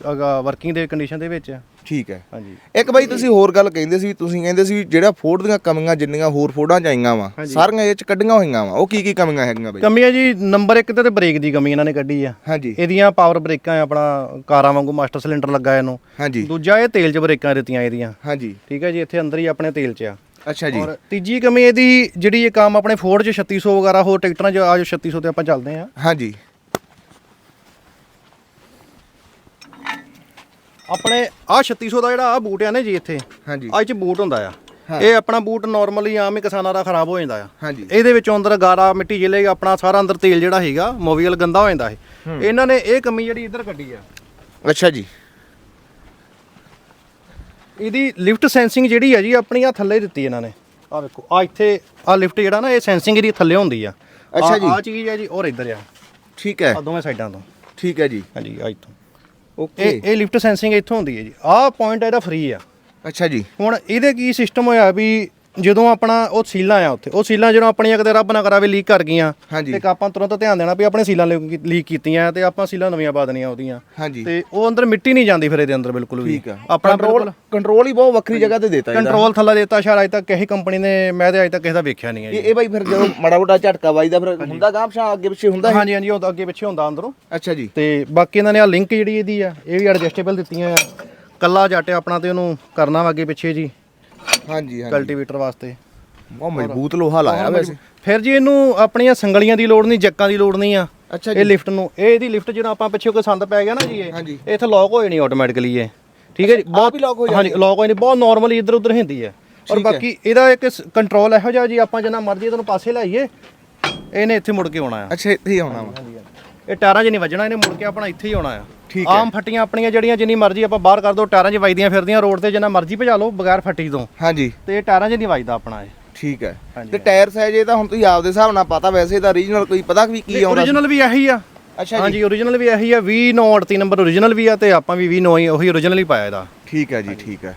ਵਰਕਿੰਗ ਦੇ ਕੰਡੀਸ਼ਨ ਦੇ ਵਿੱਚ ਹੈ ਠੀਕ ਹੈ। ਹਾਂਜੀ। ਇੱਕ ਬਾਈ ਤੁਸੀਂ ਹੋਰ ਗੱਲ ਕਹਿੰਦੇ ਸੀ ਤੁਸੀਂ ਕਹਿੰਦੇ ਸੀ ਜਿਹੜਾ ਫੋਰਡ ਦੀਆਂ ਕਮੀਆਂ ਜਿੰਨੀਆਂ ਹੋਰ ਫੋਰਡਾਂ ਚ ਆਈਆਂ ਵਾ ਸਾਰੀਆਂ ਇਹ ਚ ਕੱਢੀਆਂ ਹੋਈਆਂ ਵਾ ਉਹ ਕੀ ਕੀ ਕਮੀਆਂ ਹੈਗੀਆਂ ਬਾਈ? ਕਮੀ ਹੈ ਜੀ ਨੰਬਰ 1 ਤੇ ਤੇ ਬ੍ਰੇਕ ਦੀ ਕਮੀ ਇਹਨਾਂ ਨੇ ਕੱਢੀ ਆ। ਹਾਂਜੀ। ਇਹਦੀਆਂ ਪਾਵਰ ਬ੍ਰੇਕਾਂ ਆਪਣਾ ਕਾਰਾਂ ਵਾਂਗੂ ਮਾਸਟਰ ਸਿਲੰਡਰ ਲੱਗਾ ਇਹਨੂੰ। ਹਾਂਜੀ। ਦੂਜਾ ਇਹ ਤੇਲ 'ਚ ਬ੍ਰੇਕਾਂ ਦਿੱਤੀਆਂ ਇਹਦੀਆਂ। ਹਾਂਜੀ। ਠੀਕ ਹੈ ਜੀ ਇੱਥੇ ਅੰਦਰ ਹੀ ਆਪਣੇ ਤੇਲ 'ਚ ਆ। ਅੱਛਾ ਜੀ। ਔਰ ਤੀਜੀ ਕਮੀ ਇਹਦੀ ਜਿਹੜੀ ਇਹ ਕੰਮ ਆਪਣੇ ਫੋਰਡ 'ਚ 3600 ਵਗੈਰਾ ਹੋਰ ਟਰੈਕਟਰਾਂ 'ਚ ਆਜੋ 3600 ਤੇ ਆਪਾਂ ਚੱਲਦੇ ਆ ਹਾਂਜੀ। ਆਪਣੇ ਆ 3600 ਦਾ ਜਿਹੜਾ ਆ ਬੂਟ ਆ ਨਾ ਜੀ ਇੱਥੇ ਹਾਂਜੀ। ਆ ਇਹ 'ਚ ਬੂਟ ਹੁੰਦਾ ਆ। ਇਹ ਆਪਣਾ ਬੂਟ ਨਾਰਮਲੀ ਆਮ ਹੀ ਕਿਸਾਨਾਂ ਦਾ ਖਰਾਬ ਹੋ ਜਾਂਦਾ ਆ। ਹਾਂਜੀ। ਇਹਦੇ ਵਿੱਚੋਂ ਅੰਦਰ ਗਾਰਾ ਮਿੱਟੀ ਜਿਲੇ ਆਪਣਾ ਸਾਰਾ ਅੰਦਰ ਤੇਲ ਜਿਹੜਾ ਹੈਗਾ ਮੋਬੀਲ ਗੰਦਾ ਹੋ ਜਾਂਦਾ ਹੈ। ਇਹਨਾਂ ਨੇ ਇਹ ਕਮੀ ਜਿਹੜੀ ਇੱਧਰ ਕੱਢੀ ਆ। ਅੱਛਾ ਜੀ। ਇਹਦੀ ਲਿਫਟ ਸੈਂਸਿੰਗ ਜਿਹੜੀ ਆ ਜੀ ਆਪਣੀ ਆ ਥੱਲੇ ਦਿੱਤੀ ਇਹਨਾਂ ਨੇ। ਆ ਵੇਖੋ ਆ ਇੱਥੇ ਆ ਲਿਫਟ ਜਿਹੜਾ ਨਾ ਇਹ ਸੈਂਸਿੰਗ ਇਹਦੀ ਥੱਲੇ ਹੁੰਦੀ ਆ। ਅੱਛਾ ਜੀ। ਆ ਚੀਜ਼ ਆ ਜੀ ਔਰ ਇੱਧਰ ਆ। ਠੀਕ ਹੈ। ਆ ਦੋਵੇਂ ਸਾਈਡਾਂ ਤੋਂ। ਠੀਕ ਹੈ ਜੀ। ਹਾਂਜੀ ਆ ਇੱਥੋਂ। ਓਕੇ। ਇਹ ਇਹ ਲਿਫਟ ਸੈਂਸਿੰਗ ਇੱਥੋਂ ਹੁੰਦੀ ਹੈ ਜੀ। ਆਹ ਪੁਆਇੰਟ ਇਹਦਾ ਫ੍ਰੀ ਆ। ਅੱਛਾ ਜੀ। ਹੁਣ ਇਹਦੇ ਕੀ ਸਿਸਟਮ ਹੋਇਆ ਵੀ ਜਦੋਂ ਆਪਣਾ ਉਹ ਸੀਲਾਂ ਆ ਉੱਥੇ ਉਹ ਸੀਲਾਂ ਜਦੋਂ ਆਪਣੀਆਂ ਕਿਤੇ ਰੱਬ ਨਾ ਕਰਾਵੇ ਲੀਕ ਕਰ ਗਈਆਂ ਹਾਂਜੀ। ਤੇ ਆਪਾਂ ਤੁਰੰਤ ਧਿਆਨ ਦੇਣਾ ਵੀ ਆਪਣੇ ਸੀਲਾਂ ਲੀਕ ਕੀਤੀਆਂ ਤੇ ਆਪਾਂ ਸੀਲਾਂ ਨਵੀਆਂ ਪਾ ਦੇਣੀਆਂ ਉਹਦੀਆਂ। ਹਾਂਜੀ। ਤੇ ਉਹ ਅੰਦਰ ਮਿੱਟੀ ਨਹੀਂ ਜਾਂਦੀ ਫਿਰ ਇਹਦੇ ਅੰਦਰ ਬਿਲਕੁਲ ਵੀ। ਠੀਕ ਆ। ਆਪਣਾ ਕੰਟਰੋਲ ਕੰਟਰੋਲ ਹੀ ਬਹੁਤ ਵੱਖਰੀ ਜਗ੍ਹਾ ਤੇ ਦਿੱਤਾ ਇਹਦਾ। ਕੰਟਰੋਲ ਥੱਲਾ ਦਿੱਤਾ ਸ਼ਾਇਦ ਅਜੇ ਤੱਕ ਕਿਸੇ ਕੰਪਨੀ ਨੇ ਮੈਂ ਤੇ ਅਜੇ ਤੱਕ ਕਿਸੇ ਦਾ ਵੇਖਿਆ ਨਹੀਂ ਹੈ ਜੀ। ਇਹ ਇਹ ਬਾਈ ਫਿਰ ਜਦੋਂ ਮਾੜਾ ਮੋਟਾ ਝਟਕਾ ਵੱਜਦਾ ਫਿਰ ਹੁੰਦਾ ਗਾਂਹ ਪਛਾਂ ਅੱਗੇ ਪਿੱਛੇ ਹੁੰਦਾ ਹੈ ਹਾਂਜੀ ਹਾਂਜੀ ਉਹ ਤਾਂ ਅੱਗੇ ਪਿੱਛੇ ਹੁੰਦਾ ਅੰਦਰੋਂ। ਅੱਛਾ ਜੀ। ਤੇ ਬਾਕੀ ਇਹਨਾਂ ਨੇ ਆ ਲਿੰਕ ਜਿਹੜੀ ਇਹਦੀ ਆ ਇਹ ਵੀ ਐਡਜਸਟੇਬਲ ਦਿੱਤੀਆਂ ਆ। ਕੱਲਾ ਜੱਟ ਆਪਣਾ ਤੇ ਉਹਨੂੰ ਕਰਨਾ ਵਾ ਅੱਗੇ ਪਿੱਛੇ ਜੀ। ਹਾਂਜੀ ਹਾਂਜੀ। ਕਲਟੀਵੇਟਰ ਵਾਸਤੇ। ਬਹੁਤ ਮਜ਼ਬੂਤ ਲੋਹਾ ਲਾਇਆ ਵੈਸੇ। ਫਿਰ ਜੀ ਇਹਨੂੰ ਆਪਣੀਆਂ ਸੰਗਲੀਆਂ ਦੀ ਲੋੜ ਨਹੀਂ ਜੱਕਾਂ ਦੀ ਲੋੜ ਨਹੀਂ ਆ। ਅੱਛਾ ਇਹ ਲਿਫਟ ਨੂੰ ਇਹ ਇਹਦੀ ਲਿਫਟ ਜਦੋਂ ਆਪਾਂ ਪਿੱਛੇ ਕੋਈ ਸੰਦ ਪੈ ਗਿਆ ਨਾ ਜੀ ਇਹ ਹਾਂਜੀ। ਇਹ ਇੱਥੇ ਲੌਕ ਹੋ ਜਾਣੀ ਆਟੋਮੈਟਿਕਲੀ ਇਹ। ਠੀਕ ਹੈ ਜੀ? ਆਪ ਹੀ lock ਹੋ ਹਾਂਜੀ ਲੌਕ ਹੋ। ਜਾਣੀ ਬਹੁਤ ਨਾਰਮਲੀ ਇੱਧਰ ਉੱਧਰ ਹੁੰਦੀ ਹੈ। ਔਰ ਠੀਕ ਹੈ। ਬਾਕੀ ਇਹਦਾ ਇੱਕ ਕੰਟਰੋਲ ਇਹੋ ਜਿਹਾ ਜੀ ਆਪਾਂ ਜਿੰਨਾ ਮਰਜ਼ੀ ਇਹਨੂੰ ਪਾਸੇ ਲਾਈਏ ਇਹਨੇ ਇੱਥੇ ਮੁੜ ਕੇ ਆਉਣਾ ਆ। ਅੱਛਾ ਇੱਥੇ ਹੀ ਆਉਣਾ ਵਾ। ਇਹ ਟਾਇਰਾਂ 'ਚ ਨਹੀਂ ਵੱਜਣਾ ਇਹਨੇ ਮੁੜ ਕੇ ਆਪਣਾ ਇੱਥੇ ਹੀ ਆਉਣਾ ਆ। ਠੀਕ ਆਮ ਫੱਟੀਆਂ ਆਪਣੀਆਂ ਜਿਹੜੀਆਂ ਜਿੰਨੀ ਮਰਜ਼ੀ ਆਪਾਂ ਬਾਹਰ ਕਰ ਦੋ ਟਾਇਰਾਂ 'ਚ ਵੱਜਦੀਆਂ ਫਿਰਦੀਆਂ ਰੋਡ ਤੇ ਜਿੰਨਾ ਮਰਜ਼ੀ ਭਜਾ ਲਓ ਬਗੈਰ ਫੱਟੀ ਤੋਂ। ਹਾਂਜੀ। ਤੇ ਇਹ ਟਾਇਰਾਂ 'ਚ ਨਹੀਂ ਵੱਜਦਾ ਆਪਣਾ ਇਹ। ਠੀਕ ਹੈ। ਤੇ ਟਾਇਰ ਸਾਈਜ਼ ਇਹ ਤਾਂ ਹੁਣ ਤੁਸੀਂ ਆਪਦੇ ਹਿਸਾਬ ਨਾਲ ਪਤਾ ਵੈਸੇ ਤਾਂ ਰੀਜਨਲ ਕੋਈ ਪਤਾ ਵੀ ਕੀ ਆਉਂਦਾ ਓਰੀਜਨਲ ਵੀ ਇਹੀ ਆ। ਅੱਛਾ ਜੀ। ਹਾਂਜੀ ਓਰੀਜਨਲ ਵੀ ਇਹੀ ਆ 2938 ਨੰਬਰ ਓਰੀਜਨਲ ਵੀ ਆ ਤੇ ਆਪਾਂ ਵੀ 29 ਹੀ ਉਹੀ ਓਰੀਜਨਲ ਹੀ ਪਾਇਆ ਇਹਦਾ। ਠੀਕ ਹੈ ਜੀ ਠੀਕ ਹੈ।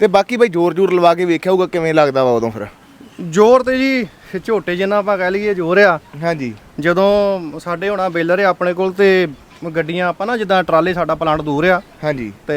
ਤੇ ਬਾਕੀ ਬਾਈ ਜੋਰ ਜੋਰ ਲਵਾ ਕੇ ਵੇਖਿਆ ਹੋਊਗਾ ਕਿਵੇਂ ਲੱਗਦਾ ਵਾ ਉਦੋਂ ਫਿਰ? ਜ਼ੋਰ ਤੇ ਜੀ ਝੋਟੇ ਜਿੰਨਾ ਆਪਾਂ ਕਹਿ ਲਈਏ ਜ਼ੋਰ ਆ। ਹਾਂਜੀ। ਜਦੋਂ ਸਾਡੇ ਹੋਣਾ ਬੇਲਰ ਆ ਆਪਣੇ ਕੋਲ ਤੇ ਗੱਡੀਆਂ ਆਪਾਂ ਨਾ ਜਿੱਦਾਂ ਟਰਾਲੇ ਸਾਡਾ ਪਲਾਂਟ ਦੂਰ ਆ ਹਾਂਜੀ। ਤੇ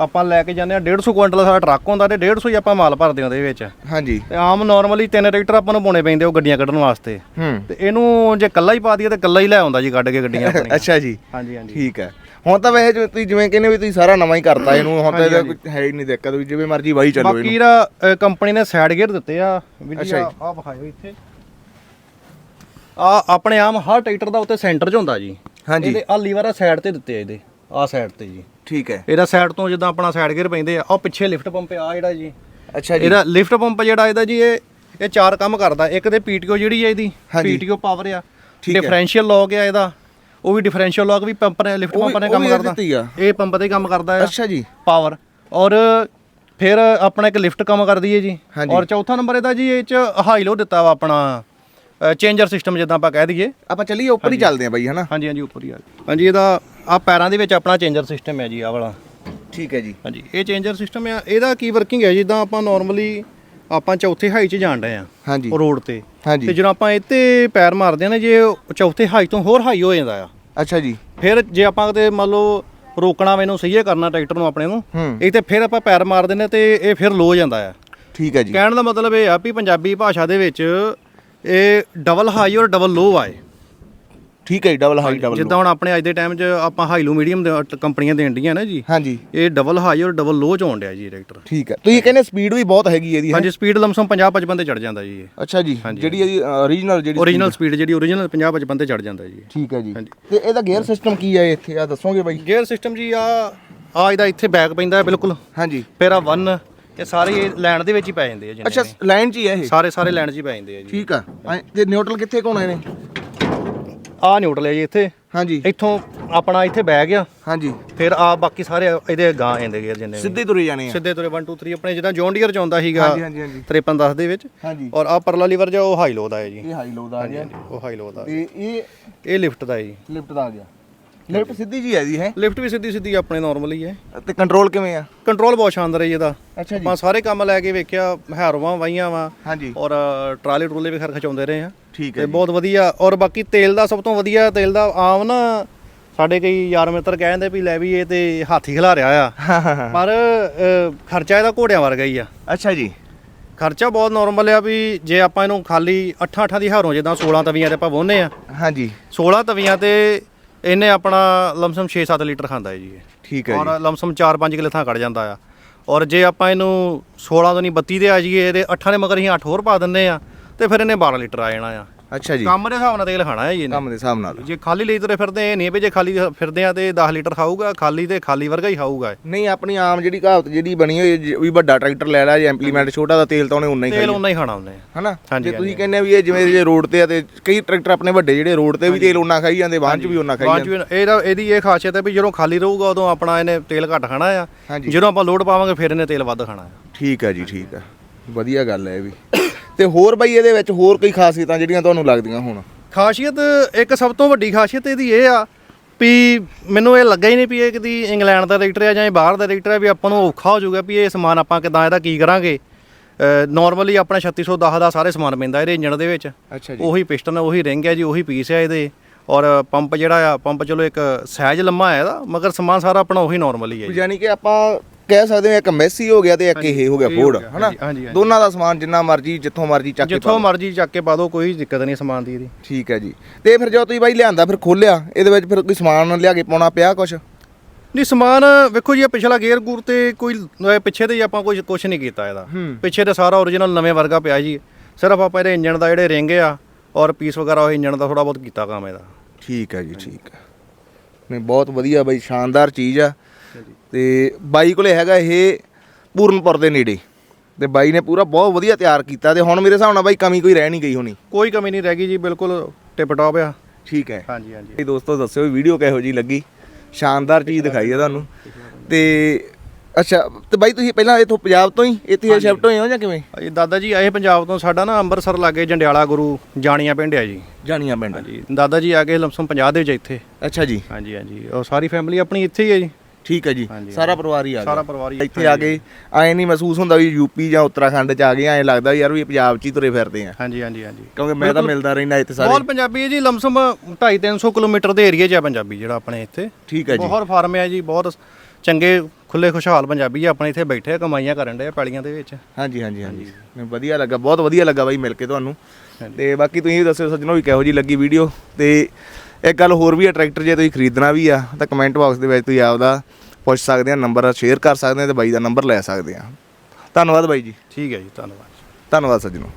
ਆਪਾਂ ਲੈ ਕੇ ਜਾਂਦੇ ਆ 150 ਕੁਇੰਟਲ ਸਾਡਾ ਟਰੱਕ ਹੁੰਦਾ ਤੇ 150 ਹੀ ਆਪਾਂ ਮਾਲ ਭਰਦੇ ਉਹਦੇ ਵਿੱਚ। ਹਾਂਜੀ। ਤੇ ਆਮ ਨਾਰਮਲੀ ਤਿੰਨ ਟਰੈਕਟਰ ਆਪਾਂ ਨੂੰ ਪਾਉਣੇ ਪੈਂਦੇ ਉਹ ਗੱਡੀਆਂ ਕੱਢਣ ਵਾਸਤੇ। ਹੂੰ। ਤੇ ਇਹਨੂੰ ਜੇ ਕੱਲਾ ਹੀ ਪਾ ਦਈਏ ਤੇ ਕੱਲਾ ਹੀ ਲੈ ਆਉਂਦਾ ਜੀ ਕੱਢ ਕੇ ਗੱਡੀਆਂ ਆਪਣੀਆਂ [LAUGHS] ਅੱਛਾ ਜੀ। ਹਾਂਜੀ ਹਾਂਜੀ। ਠੀਕ ਹੈ ਹੁਣ ਤਾਂ ਵੈਸੇ ਜਿਵੇਂ ਤੁਸੀਂ ਜਿਵੇਂ ਕਹਿੰਦੇ ਵੀ ਤੁਸੀਂ ਸਾਰਾ ਨਵਾਂ ਹੀ ਕਰਤਾ ਇਹਨੂੰ ਹੁਣ ਤਾਂ ਇਹਦਾ ਕੋਈ ਹੈ ਹੀ ਨਹੀਂ ਦਿੱਕਤ ਵੀ ਜਿਵੇਂ ਮਰਜ਼ੀ ਵਾਹੀ ਚੱਲੋ ਇਹਨੂੰ। ਬਾਕੀ ਦਾ ਕੰਪਨੀ ਨੇ ਸਾਈਡ ਗੇਅਰ ਦਿੱਤੇ ਆ ਵੀਰ ਜੀ ਅੱਛਾ ਆ ਆਹ ਵਿਖਾਇਓ ਇੱਥੇ। ਆ ਆਪਣੇ ਆਮ ਹਰ ਟਰੈਕਟਰ ਦਾ ਉੱਤੇ ਸੈਂਟਰ 'ਚ ਹੁੰਦਾ ਜੀ। ਹਾਂਜੀ। ਇਹਦੇ ਆ ਲੀਵਰ ਆ ਸਾਈਡ ਤੇ ਦਿੱਤੇ ਆ ਇਹਦੇ ਆ ਸਾਈਡ ਤੇ ਜੀ। ਠੀਕ ਹੈ। ਇਹਦਾ ਸਾਈਡ ਤੋਂ ਜਿੱਦਾਂ ਆਪਣਾ ਸਾਈਡ ਗੇਅਰ ਪੈਂਦੇ ਆ ਉਹ ਪਿੱਛੇ ਲਿਫਟ ਪੰਪ ਆ ਜਿਹੜਾ ਜੀ। ਅੱਛਾ ਜੀ। ਇਹਦਾ ਲਿਫਟ ਪੰਪ ਜਿਹੜਾ ਇਹਦਾ ਜੀ ਇਹ ਇਹ ਚਾਰ ਕੰਮ ਕਰਦਾ ਇੱਕ ਤੇ ਪੀਟੀਓ ਜਿਹੜੀ ਹੈ ਇਹਦੀ ਹਾਂਜੀ। ਪੀਟੀਓ ਪਾਵਰ ਆ। ਠੀਕ ਹੈ। ਡਿਫਰੈਂਸ਼ੀਅਲ ਲੌਕ ਆ ਇਹਦਾ। ਉਹ ਵੀ ਡਿਫਰੈਂਸ਼ੀਅਲ ਲੌਕ ਵੀ ਪੰਪ ਨੇ ਲਿਫਟ ਪੰਪ ਨੇ ਕੰਮ ਕਰਦਾ। ਇਹ ਪੰਪ ਤੇ ਹੀ ਕੰਮ ਕਰਦਾ ਆ। ਅੱਛਾ ਜੀ। ਪਾਵਰ ਔਰ ਫਿਰ ਆਪਣਾ ਇੱਕ ਲਿਫਟ ਕੰਮ ਕਰਦੀ ਹੈ ਜੀ। ਔਰ ਚੌਥਾ ਨੰਬਰ ਇਹਦਾ ਜੀ ਇਹ ਚ ਹਾਈ ਲੋ ਦਿੱਤਾ ਵਾ ਆਪਣਾ ਚੇਂਜਰ ਸਿਸਟਮ ਜਿੱਦਾਂ ਆਪਾਂ ਕਹਿ ਦਈਏ। ਆਪਾਂ ਚੱਲੀਏ ਉੱਪਰ ਹੀ ਚੱਲਦੇ ਆ ਬਾਈ ਹਨਾ? ਹਾਂਜੀ ਹਾਂਜੀ ਉੱਪਰ ਹੀ ਆ। ਹਾਂਜੀ ਇਹਦਾ ਆ ਪੈਰਾਂ ਦੇ ਵਿੱਚ ਆਪਣਾ ਚੇਂਜਰ ਸਿਸਟਮ ਹੈ ਜੀ ਆ ਵਾਲਾ। ਠੀਕ ਹੈ ਜੀ। ਹਾਂਜੀ ਇਹ ਚੇਂਜਰ ਸਿਸਟਮ ਆ। ਇਹਦਾ ਕੀ ਵਰਕਿੰਗ ਹੈ ਜਿੱਦਾਂ ਆਪਾਂ ਨਾਰਮਲੀ ਆਪਾਂ ਚੌਥੇ ਹਾਈ 'ਚ ਜਾਣ ਰਹੇ ਆ ਹਾਂਜੀ। ਰੋਡ ਤੇ। ਤੇ ਹਾਂਜੀ ਜਦੋਂ ਆਪਾਂ ਇੱਥੇ ਪੈਰ ਮਾਰਦੇ ਆ ਨਾ ਜੇ ਉਹ ਚੌਥੇ ਹਾਈ ਤੋਂ ਹੋਰ ਹਾਈ ਹੋ ਜਾਂਦਾ ਆ। ਅੱਛਾ ਜੀ। ਫਿਰ ਜੇ ਆਪਾਂ ਕਿਤੇ ਮੰਨ ਲਓ ਰੋਕਣਾ ਇਹਨੂੰ ਸਹੀਏ ਕਰਨਾ ਟਰੈਕਟਰ ਨੂੰ ਆਪਣੇ ਨੂੰ ਹੂੰ। ਇਹ ਤੇ ਫਿਰ ਆਪਾਂ ਪੈਰ ਮਾਰ ਦਿੰਦੇ ਤੇ ਇਹ ਫਿਰ ਲੋ ਜਾਂਦਾ ਆ। ਠੀਕ ਹੈ ਜੀ। ਕਹਿਣ ਦਾ ਮਤਲਬ ਇਹ ਆ ਵੀ ਪੰਜਾਬੀ ਭਾਸ਼ਾ ਦੇ ਵਿੱਚ ਇਹ ਡਬਲ ਹਾਈ ਔਰ ਡਬਲ ਲੋ ਆਏ ਠੀਕ ਹੈ ਡਬਲ ਹਾਈ ਡਬਲ ਜਿੱਦਾਂ ਹੁਣ ਆਪਣੇ ਅੱਜ ਦੇ ਟਾਈਮ 'ਚ ਆਪਾਂ ਹਾਈ ਲੋ ਮੀਡੀਅਮ ਕੰਪਨੀਆਂ ਦੇਣ ਡੀਆਂ ਨਾ ਜੀ। ਹਾਂਜੀ। ਇਹ ਡਬਲ ਹਾਈ ਔਰ ਡਬਲ ਲੋ ਚ ਆਉਣ ਡਿਆ ਜੀ ਟਰੈਕਟਰ ਠੀਕ ਹੈ। ਤੁਸੀਂ ਕਹਿੰਦੇ ਸਪੀਡ ਵੀ ਬਹੁਤ ਹੈਗੀ ਇਹਦੀ ਹੈਂ? ਹਾਂਜੀ ਸਪੀਡ ਲਮਸਮ 50 55 ਤੇ ਚੜ ਜਾਂਦਾ ਜੀ ਇਹ। ਅੱਛਾ ਜੀ। ਜਿਹੜੀ ਇਹਦੀ ਓਰੀਜਨਲ ਜਿਹੜੀ ਓਰੀਜਨਲ ਸਪੀਡ ਜਿਹੜੀ ਓਰੀਜਨਲ 50 55 ਤੇ ਚੜ ਜਾਂਦਾ ਜੀ ਠੀਕ ਹੈ ਜੀ। ਤੇ ਇਹਦਾ ਗੇਅਰ ਸਿਸਟਮ ਕੀ ਹੈ ਇੱਥੇ? ਆ ਦੱਸੋਗੇ ਬਾਈ? ਗੇਅਰ ਸਿਸਟਮ ਜੀ ਆ ਆ ਇਹਦਾ ਇੱਥੇ ਬੈਕ ਪੈਂਦਾ ਹੈ ਬਿਲਕੁਲ। ਹਾਂਜੀ। ਫਿਰ ਆ 1 ਇਹ ਸਾਰੇ ਲੈਣ ਦੇ ਵਿੱਚ ਹੀ ਪੈ ਜਾਂਦੇ ਆ ਜਿੰਨੇ ਅੱਛਾ। ਲਾਈਨ 'ਚ ਹੀ ਹੈ ਇਹ? ਸਾਰੇ ਸਾਰੇ ਲੈਣ 'ਚ ਹੀ ਪੈ ਜਾਂਦੇ ਆ ਜੀ। ਠੀਕ ਆ। ਐਂ- ਤੇ ਨਿਊਟਰਲ ਕਿੱਥੇ ਕੋਣੇ ਨੇ? ਆ ਨਿਊਟਰਲ ਹੈ ਜੀ ਇੱਥੇ। ਹਾਂਜੀ। ਇੱਥੋਂ ਆਪਣਾ ਇੱਥੇ ਬਹਿ ਗਿਆ। ਹਾਂਜੀ। ਫਿਰ ਆ ਬਾਕੀ ਸਾਰੇ ਇਹਦੇ ਗਾਂ ਆਂਦੇ ਗੇਅਰ ਜਿੰਨੇ। ਸਿੱਧੇ ਤੁਰੇ ਜਾਣੇ ਆ। ਸਿੱਧੇ ਤੁਰੇ 1 2 3 ਆਪਣੇ ਜਿੱਦਾਂ ਜੌਨ ਡੀਅਰ ਚ ਆਉਂਦਾ ਸੀਗਾ ਹਾਂਜੀ ਹਾਂਜੀ ਹਾਂਜੀ। 5310 ਦੇ ਵਿੱਚ। ਹਾਂਜੀ। ਔਰ ਆ ਪਰਲਾ ਲੀਵਰ ਜੋ ਉਹ ਹਾਈ ਲੋ ਦਾ ਹੈ ਜੀ। ਇਹ ਹਾਈ ਲੋ ਦਾ ਆ ਗਿਆ। ਉਹ ਹਾਈ ਲੋ ਦਾ ਤੇ ਇਹ ਇਹ ਲਿਫਟ ਦਾ ਹੈ ਜੀ। ਲਿਫਟ ਦਾ ਆ ਗਿਆ। ਲਿਫਟ ਸਿੱਧੀ ਜੀ ਹੈ ਜੀ ਹੈ? ਲਿਫਟ ਵੀ ਸਿੱਧੀ ਸਿੱਧੀ ਆਪਣੇ ਨਾਰਮਲ ਹੀ ਹੈ। ਤੇ ਕੰਟਰੋਲ ਕਿਵੇਂ ਆ? ਕੰਟਰੋਲ ਬਹੁਤ ਸ਼ਾਨਦਾਰ ਹੈ ਜੀ ਇਹਦਾ। ਅੱਛਾ ਜੀ। ਆਪਾਂ ਸਾਰੇ ਕੰਮ ਲੈ ਕੇ ਵੇਖਿਆ ਹੈਰੋਵਾਂ ਵਾਈਆਂ ਵਾ। ਹਾਂਜੀ। ਔਰ ਟਰਾਲੇ ਟਰੂਲੇ ਵੀ ਖਰ ਖਚਾਉਂਦੇ ਰਹੇ ਆ। ਠੀਕ ਤੇ ਹੈ ਬਹੁਤ ਵਧੀਆ। ਔਰ ਬਾਕੀ ਤੇਲ ਦਾ ਸਭ ਤੋਂ ਵਧੀਆ ਤੇਲ ਦਾ ਆਮ ਨਾ ਸਾਡੇ ਕਈ ਯਾਰ ਮਿੱਤਰ ਕਹਿੰਦੇ ਵੀ ਲੈ ਵੀ ਇਹ ਤੇ ਹਾਥੀ ਖਿਲਾ ਰਿਹਾ ਆ। [LAUGHS] ਪਰ ਖਰਚਾ ਇਹਦਾ ਘੋੜਿਆਂ ਵਰਗਾ ਹੀ ਆ। ਅੱਛਾ ਜੀ। ਖਰਚਾ ਬਹੁਤ ਨਾਰਮਲ ਆ ਵੀ ਜੇ ਆਪਾਂ ਇਹਨੂੰ ਖਾਲੀ 8-8 ਦੀ ਹਾਰੋਂ ਜਿੱਦਾਂ 16 ਤਵੀਆਂ ਤੇ ਆਪਾਂ ਵਾਹੁੰਦੇ ਆ। ਹਾਂਜੀ। 16 ਤਵੀਆਂ ਤੇ ਇਹਨੇ ਆਪਣਾ ਲਮਸਮ 6-7 ਲੀਟਰ ਖਾਂਦਾ ਹੈ ਜੀ ਇਹ। ਠੀਕ ਹੈ ਔਰ ਜੀ। ਲਮਸਮ 4-5 ਕਿਲੇ ਥਾਂ ਕੱਢ ਜਾਂਦਾ ਆ। ਔਰ ਜੇ ਆਪਾਂ ਇਹਨੂੰ 16 ਤੋਂ ਨਹੀਂ 32 ਦੇ ਆ ਜਾਈਏ ਇਹਦੇ 8 ਦੇ ਮਗਰ ਅਸੀਂ 8 ਹੋਰ ਪਾ ਦਿੰਦੇ ਆ ਤੇ ਫਿਰ ਇਹਨੇ 12 ਲੀਟਰ ਆ ਜਾਣਾ ਆ। ਅੱਛਾ ਜੀ। ਕੰਮ ਦੇ ਹਿਸਾਬ ਨਾਲ ਤੇਲ ਖਾਣਾ ਹੈ ਜੀ ਇਹਨੇ। ਕੰਮ ਦੇ ਹਿਸਾਬ ਨਾਲ। ਜੇ ਖਾਲੀ ਲਈ ਤੁਰੇ ਫਿਰਦੇ ਇਹ ਨਹੀਂ ਵੀ ਜੇ ਖਾਲੀ ਫਿਰਦੇ ਆ ਤੇ 10 ਲੀਟਰ ਖਾਊਗਾ ਖਾਲੀ ਤੇ ਖਾਲੀ ਵਰਗਾ ਹੀ ਖਾਊਗਾ। ਇਹ। ਨਹੀਂ ਆਪਣੀ ਆਮ ਜਿਹੜੀ ਕਹਾਵਤ ਜਿਹੜੀ ਬਣੀ ਹੋਈ ਹੈ, ਜੇ ਵੀ ਵੱਡਾ ਟਰੈਕਟਰ ਲੈ ਲਿਆ ਜਾਂ ਇੰਪਲੀਮੈਂਟ ਛੋਟਾ ਦਾ ਤੇਲ ਤਾਂ ਉਹਨੇ ਉਨਾ ਹੀ ਤੇਲ ਖਾਈ ਉਹਨਾਂ ਹੀ ਖਾਣਾ ਉਹਨੇ। ਹਨਾ? ਹਾਂਜੀ, ਜੇ ਤੁਸੀਂ। ਕਹਿੰਦੇ ਆ ਵੀ ਇਹ ਜਿਵੇਂ ਜੇ ਰੋਡ ਤੇ ਆ ਤੇ ਕਈ ਟਰੈਕਟਰ ਆਪਣੇ ਵੱਡੇ ਜਿਹੜੇ ਰੋਡ ਤੇ ਵੀ ਤੇਲ ਉਨਾ ਖਾਈ ਜਾਂਦੇ ਵਾਹਨ 'ਚ ਵੀ ਉਨਾ ਖਾਈ ਬਾਅਦ ਜਾਂਦੇ ਚ ਵੀ ਇਹਦਾ ਇਹਦੀ ਇਹ ਖਾਸੀਅਤ ਹੈ ਵੀ ਜਦੋਂ ਖਾਲੀ ਰਹੂਗਾ ਉਦੋਂ ਆਪਣਾ ਇਹਨੇ ਤੇਲ ਘੱਟ ਖਾਣਾ ਆ। ਹਾਂਜੀ। ਜਦੋਂ ਆਪਾਂ ਲੋਡ ਪਾਵਾਂਗੇ ਫਿਰ ਇਹਨੇ ਤੇਲ ਵੱਧ ਖਾਣਾ ਆ। ਠੀਕ ਹੈ ਜੀ ਠੀਕ ਹੈ ਵਧੀਆ ਗੱਲ ਹੈ ਇਹ ਵੀ। ਤੇ ਹੋਰ ਬਾਈ ਇਹਦੇ ਵਿੱਚ ਹੋਰ ਕੋਈ ਖਾਸੀਅਤਾਂ ਜਿਹੜੀਆਂ ਤੁਹਾਨੂੰ ਲੱਗਦੀਆਂ ਹੁਣ? ਖਾਸੀਅਤ ਇੱਕ ਸਭ ਤੋਂ ਵੱਡੀ ਖਾਸੀਅਤ ਇਹਦੀ ਇਹ ਆ ਵੀ ਮੈਨੂੰ ਇਹ ਲੱਗਾ ਹੀ ਨਹੀਂ ਵੀ ਇਹ ਕਿਦੀ ਇੰਗਲੈਂਡ ਦਾ ਰਾਈਟਰ ਆ ਜਾਂ ਇਹ ਬਾਹਰ ਦਾ ਰਾਈਟਰ ਆ ਵੀ ਆਪਾਂ ਨੂੰ ਔਖਾ ਹੋ ਜਾਊਗਾ ਵੀ ਇਹ ਸਮਾਨ ਆਪਾਂ ਕਿਦਾਂ ਇਹਦਾ ਕੀ ਕਰਾਂਗੇ। ਨਾਰਮਲੀ ਆਪਣਾ 3610 ਦਾ ਸਾਰੇ ਸਮਾਨ ਪੈਂਦਾ ਇਹਦੇ ਇੰਜਣ ਦੇ ਵਿੱਚ। ਅੱਛਾ ਉਹੀ ਪਿਸਟਨ ਉਹੀ ਰਿੰਗ ਹੈ ਜੀ ਉਹੀ ਪੀਸ ਹੈ ਇਹਦੇ। ਔਰ ਪੰਪ ਜਿਹੜਾ ਆ ਪੰਪ ਚਲੋ ਇੱਕ ਸਾਈਜ਼ ਲੰਮਾ ਹੈ ਇਹਦਾ ਮਗਰ ਸਮਾਨ ਸਾਰਾ ਆਪਣਾ ਉਹੀ ਨਾਰਮਲ ਹੀ ਹੈ ਜੀ। ਯਾਨੀ ਕਿ ਆਪਾਂ ਕਹਿ ਸਕਦੇ ਹਾਂ ਇੱਕ ਮੈਸੀ ਹੋ ਗਿਆ ਤੇ ਇੱਕ ਇਹ ਹੋ ਗਿਆ ਫੋਰਡ ਹਨਾ। ਦੋਨਾਂ ਦਾ ਸਮਾਨ ਜਿੰਨਾ ਮਰਜ਼ੀ ਜਿੱਥੋਂ ਮਰਜ਼ੀ ਚੱਕ ਕੇ ਪਾ ਜਿੱਥੋਂ। ਮਰਜ਼ੀ ਚੱਕ ਕੇ ਪਾ ਦਿਓ ਕੋਈ ਦਿੱਕਤ ਨਹੀਂ ਸਮਾਨ ਦੀ ਇਹਦੀ। ਠੀਕ ਹੈ ਜੀ। ਤੇ ਫਿਰ ਜਦੋਂ ਤੁਸੀਂ ਬਾਈ ਲਿਆਂਦਾ ਫਿਰ ਖੋਲਿਆ ਇਹਦੇ ਵਿੱਚ ਫਿਰ ਕੋਈ ਸਮਾਨ ਲਿਆ ਕੇ ਪਾਉਣਾ ਪਿਆ ਕੁਛ? ਨਹੀਂ ਸਮਾਨ ਵੇਖੋ ਜੀ ਇਹ ਪਿਛਲਾ ਗੇਅਰ ਗੂਰ ਤੇ ਕੋਈ ਪਿੱਛੇ ਤੇ ਆਪਾਂ ਕੁਝ ਕੁਝ ਨਹੀਂ ਕੀਤਾ ਇਹਦਾ। ਪਿੱਛੇ ਤੇ ਸਾਰਾ origignal ਨਵੇਂ ਵਰਗਾ ਪਿਆ ਜੀ। ਸਿਰਫ ਆਪਾਂ ਇਹਦੇ ਇੰਜਨ ਦਾ ਜਿਹੜੇ ਰਿੰਗ ਆ ਔਰ ਪੀਸ ਵਗੈਰਾ ਉਹ ਇੰਜਨ ਦਾ ਥੋੜਾ ਬਹੁਤ ਕੀਤਾ ਕੰਮ ਇਹਦਾ। ਠੀਕ ਹੈ ਜੀ ਠੀਕ ਹੈ। ਨਹੀਂ ਬਹੁਤ ਵਧੀਆ ਬਾਈ ਸ਼ਾਨਦਾਰ ਚੀਜ਼ ਆ। ਤੇ ਬਾਈ ਕੋਲੇ ਹੈਗਾ ਇਹ ਪੂਰਨਪੁਰ ਦੇ ਨੇੜੇ। ਤੇ ਬਾਈ ਨੇ ਪੂਰਾ ਬਹੁਤ ਵਧੀਆ ਤਿਆਰ ਕੀਤਾ ਤੇ ਹੁਣ ਮੇਰੇ ਹਿਸਾਬ ਨਾਲ ਬਾਈ ਕਮੀ ਕੋਈ ਰਹਿ ਨਹੀਂ ਗਈ ਹੋਣੀ। ਕੋਈ ਕਮੀ ਨਹੀਂ ਰਹਿ ਗਈ ਜੀ ਬਿਲਕੁਲ ਟਿਪ ਟਾਪ ਆ। ਠੀਕ ਹੈ। ਹਾਂਜੀ ਹਾਂਜੀ। ਇਹ ਦੋਸਤੋ ਦੱਸਿਓ ਵੀਡੀਓ ਕਿਹੋ ਜੀ ਲੱਗੀ। ਸ਼ਾਨਦਾਰ ਚੀਜ਼ ਦਿਖਾਈ ਹੈ ਤੁਹਾਨੂੰ। ਤੇ ਅੱਛਾ ਤੇ ਬਾਈ ਤੁਸੀਂ ਪਹਿਲਾਂ ਇੱਥੋਂ ਪੰਜਾਬ ਤੋਂ ਹੀ ਇੱਥੇ ਸ਼ਿਫਟ ਹੋਏ ਹੋ ਜਾਂ ਕਿਵੇਂ? ਇਹ ਦਾਦਾ ਜੀ ਆਏ ਪੰਜਾਬ ਤੋਂ ਸਾਡਾ ਨਾ ਅੰਮ੍ਰਿਤਸਰ ਲਾਗੇ ਜੰਡਿਆਲਾ ਗੁਰੂ ਜਾਣੀਆਂ ਪਿੰਡ ਆ ਜੀ। ਜਾਣੀਆਂ ਪਿੰਡ। ਹਾਂਜੀ ਦਾਦਾ ਜੀ ਆ ਕੇ ਲਮਸਮ 50 ਦੇ ਵਿੱਚ ਇੱਥੇ। ਅੱਛਾ ਜੀ। ਹਾਂਜੀ ਹਾਂਜੀ। ਉਹ ਸਾਰੀ ਫੈਮਿਲੀ ਆਪਣੀ ਇੱਥੇ ਹੀ ਹੈ ਜੀ। ਠੀਕ ਹੈ ਜੀ। ਹਾਂਜੀ, ਸਾਰਾ ਪਰਿਵਾਰ ਹੀ ਆ ਗਿਆ। ਸਾਰਾ ਪਰਿਵਾਰ ਹੀ ਇੱਥੇ ਆ ਕੇ ਐ ਨਹੀਂ ਮਹਿਸੂਸ ਹੁੰਦਾ ਵੀ ਯੂਪੀ ਜਾਂ ਉੱਤਰਾਖੰਡ ਚ ਆ ਗਏ ਐ ਲੱਗਦਾ ਵੀ ਯਾਰ ਵੀ ਪੰਜਾਬ ਚ ਹੀ ਤੁਰੇ ਫਿਰਦੇ ਆ। ਹਾਂਜੀ ਹਾਂਜੀ ਹਾਂਜੀ। ਕਿਉਂਕਿ ਮੈਂ ਤਾਂ ਮਿਲਦਾ ਰਹਿੰਦਾ ਇੱਥੇ ਸਾਰੇ। ਬਹੁਤ ਪੰਜਾਬੀ ਹੈ ਜੀ ਲਮਸਮ 2.5 300 ਕਿਲੋਮੀਟਰ ਦੇ ਏਰੀਆ 'ਚ ਹੈ ਪੰਜਾਬੀ ਜਿਹੜਾ ਆਪਣੇ ਇੱਥੇ। ਠੀਕ ਹੈ ਜੀ। ਬਹੁਤ ਫਾਰਮ ਹੈ ਜੀ ਬਹੁਤ ਚੰਗੇ ਖੁੱਲੇ ਖੁਸ਼ਹਾਲ ਪੰਜਾਬੀ ਆ ਆਪਣੇ ਇੱਥੇ ਬੈਠੇ ਆ ਕਮਾਈਆਂ ਕਰਨ ਦੇ ਆ ਪੈਲੀਆਂ ਦੇ ਵਿੱਚ। ਹਾਂਜੀ ਹਾਂਜੀ ਹਾਂਜੀ। ਨਹੀਂ, ਵਧੀਆ ਲੱਗਾ ਬਹੁਤ ਵਧੀਆ ਲੱਗਾ ਬਾਈ ਮਿਲ ਕੇ ਤੁਹਾਨੂੰ। ਤੇ ਬਾਕੀ ਤੁਸੀਂ ਵੀ ਦੱਸਿਓ ਸੱਜਣੋ ਵੀ ਕਿਹੋ ਜੀ ਲੱਗੀ ਵੀਡੀਓ। ਤੇ ਇੱਕ ਗੱਲ ਹੋਰ ਵੀ ਹੈ ਟਰੈਕਟਰ ਜੇ ਤੁਸੀਂ ਖਰੀਦਣਾ ਵੀ ਆ ਤਾਂ ਕਮੈਂਟ ਬਾਕਸ ਦੇ ਵਿੱਚ ਤੁਸੀਂ ਆਪਦਾ ਪੁੱਛ ਸਕਦੇ ਆ ਨੰਬਰ ਸ਼ੇਅਰ ਕਰ ਸਕਦੇ ਆ ਤੇ ਬਾਈ ਦਾ ਨੰਬਰ ਲੈ ਸਕਦੇ ਆ। ਧੰਨਵਾਦ ਬਾਈ ਜੀ। ਠੀਕ ਹੈ ਜੀ ਧੰਨਵਾਦ ਧੰਨਵਾਦ ਸੱਜਣੋ